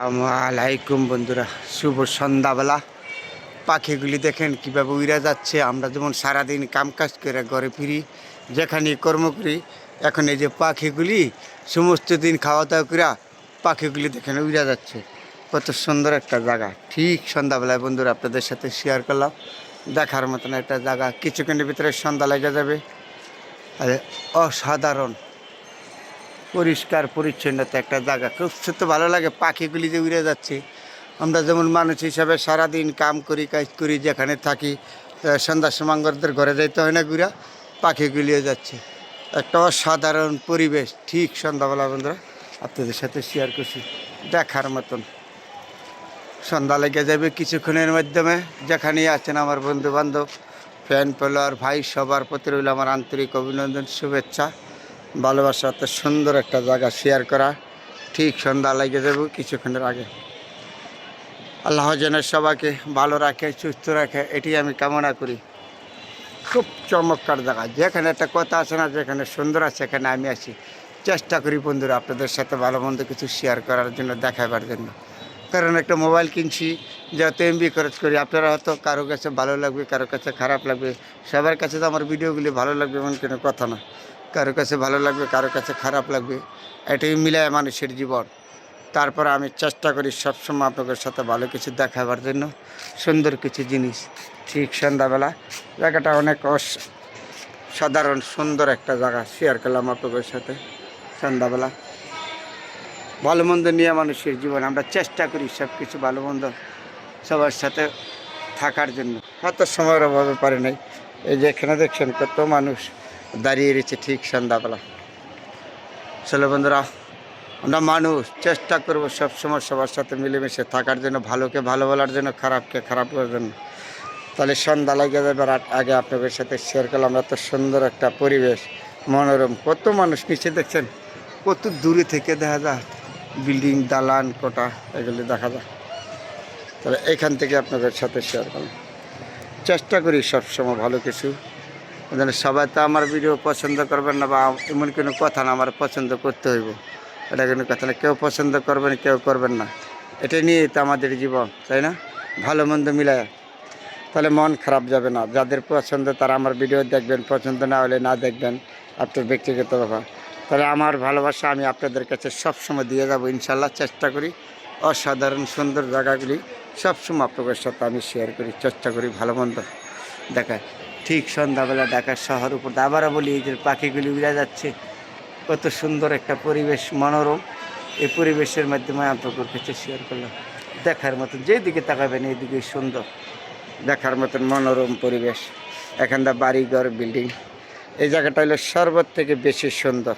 আলাইকুম বন্ধুরা, শুভ সন্ধ্যাবেলা। পাখিগুলি দেখেন কীভাবে উড়ে যাচ্ছে। আমরা যেমন সারাদিন কামকাজ করে ঘরে ফিরি যেখানে কর্ম করি, এখন এই যে পাখিগুলি, সমস্ত দিন খাওয়া দাওয়া করে পাখিগুলি দেখেন উড়ে যাচ্ছে। কত সুন্দর একটা জায়গা। ঠিক সন্ধ্যাবেলায় বন্ধুরা, আপনাদের সাথে শেয়ার করলাম। দেখার মতন একটা জায়গা। কিছুক্ষণের ভিতরে সন্ধ্যা লেগে যাবে। আর, অসাধারণ। পরিষ্কার পরিচ্ছন্নতা একটা জায়গা। খুব সত্য ভালো লাগে পাখিগুলি যে উড়ে যাচ্ছে। আমরা যেমন মানুষ হিসাবে সারাদিন কাম করি কাজ করি যেখানে থাকি আহ, সন্ধ্যার সমাঙ্গরদের ঘরে যাইতে হয় না ঘুরা পাখিগুলিও যাচ্ছে। একটা অসাধারণ পরিবেশ। ঠিক সন্ধ্যাবেলা বন্ধুরা আপনাদের সাথে শেয়ার করছি। দেখার মতন। সন্ধ্যা লেগে যাবে কিছুক্ষণের মাধ্যমে। যেখানেই আছেন আমার বন্ধু বান্ধব ফ্যান ফলোয়ার ভাই সবার প্রতি রইল আমার আন্তরিক অভিনন্দন শুভেচ্ছা। ভালোবাসা, এত সুন্দর একটা জায়গা শেয়ার করা। ঠিক সন্ধ্যা লেগে যাবে কিছুক্ষণের আগে। আল্লাহ যেন সবাইকে ভালো রাখে, সুস্থ রাখে, এটি আমি কামনা করি। খুব চমৎকার জায়গা। যেখানে একটা কথা আছে না, যেখানে সুন্দর আছে, সেখানে আমি আসি চেষ্টা করি বন্ধুরা, আপনাদের সাথে ভালো মন্দ কিছু শেয়ার করার জন্য, দেখাবার জন্য। কারণ একটা মোবাইল কিনছি, যত এমবি খরচ করি, আপনারা হয়তো কারও কাছে ভালো লাগবে, কারও কাছে খারাপ লাগবে। সবার কাছে তো আমার ভিডিওগুলি ভালো লাগবে, এমন কোনো কথা না। কারও কাছে ভালো লাগবে, কারও কাছে খারাপ লাগবে, এটাই মিলায় মানুষের জীবন। তারপর আমি চেষ্টা করি সবসময় আপনাদের সাথে ভালো কিছু দেখাবার জন্য, সুন্দর কিছু জিনিস। ঠিক সন্ধ্যাবেলা, জায়গাটা অনেক সাধারণ, সুন্দর একটা জায়গা শেয়ার করলাম আপনাদের সাথে সন্ধ্যাবেলা। ভালো মন্দ নিয়ে মানুষের জীবন, আমরা চেষ্টা করি সব কিছু ভালো মন্দ সবার সাথে থাকার জন্য। হয়তো সময়ের অভাবে পারে নাই। এই যে এখানে দেখছেন কত মানুষ। দাঁড়িয়ে রয়েছে ঠিক সন্ধ্যাবেলা। চলো বন্ধুরা, আমরা মানুষ, চেষ্টা করব সবসময় সবার সাথে মিলেমিশে থাকার জন্য, ভালোকে ভালো বলার জন্য, খারাপকে খারাপ করার জন্য। তাহলে সন্ধ্যা লাগে যাবে আগে আপনাদের সাথে শেয়ার করলাম, এত সুন্দর একটা পরিবেশ, মনোরম, কত মানুষ নিচে দেখছেন? কত দূরে থেকে দেখা যায়, বিল্ডিং, দালান কোটা এগুলি দেখা যায়। তাহলে এখান থেকে আপনাদের সাথে শেয়ার করলাম। চেষ্টা করি সবসময় ভালো কিছু যেন সবাই তো আমার ভিডিও পছন্দ করবেন না বা এমন কোনো কথা না আমার পছন্দ করতে হইব। এটা কোনো কথা না, কেউ পছন্দ করবেন, কেউ করবেন না। এটা নিয়েই তো আমাদের জীবন, তাই না? ভালো মন্দ মিলায়। তাহলে মন খারাপ যাবে না। যাদের পছন্দ তারা আমার ভিডিও দেখবেন, পছন্দ না হলে না দেখবেন। আপনার ব্যক্তিগত ব্যাপার। তাহলে আমার ভালোবাসা আমি আপনাদের কাছে সবসময় দিয়ে যাব ইনশাল্লাহ চেষ্টা করি। অসাধারণ সুন্দর জায়গাগুলি সবসময় আপনাদের সাথে আমি শেয়ার করি, চেষ্টা করি ভালো মন্দ দেখায়। ঠিক সন্ধ্যাবেলা ঢাকার শহর উপর দিয়ে আবারও বলি, এই যে পাখিগুলি উড়ে যাচ্ছে, কত সুন্দর একটা পরিবেশ, মনোরম। এই পরিবেশের মাধ্যমে আপনাদের কাছে শেয়ার করলাম। দেখার মতন, যেদিকে তাকাবেন এইদিকে সুন্দর। দেখার মতন মনোরম পরিবেশ। এখানটা বাড়িঘর, বিল্ডিং। এই জায়গাটা হলো সর্বত থেকে বেশি সুন্দর।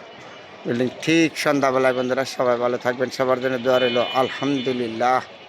বিল্ডিং ঠিক সন্ধ্যাবেলায় বন্ধুরা সবাই ভালো থাকবেন। সবার জন্য দোয়া রইল, আলহামদুলিল্লাহ।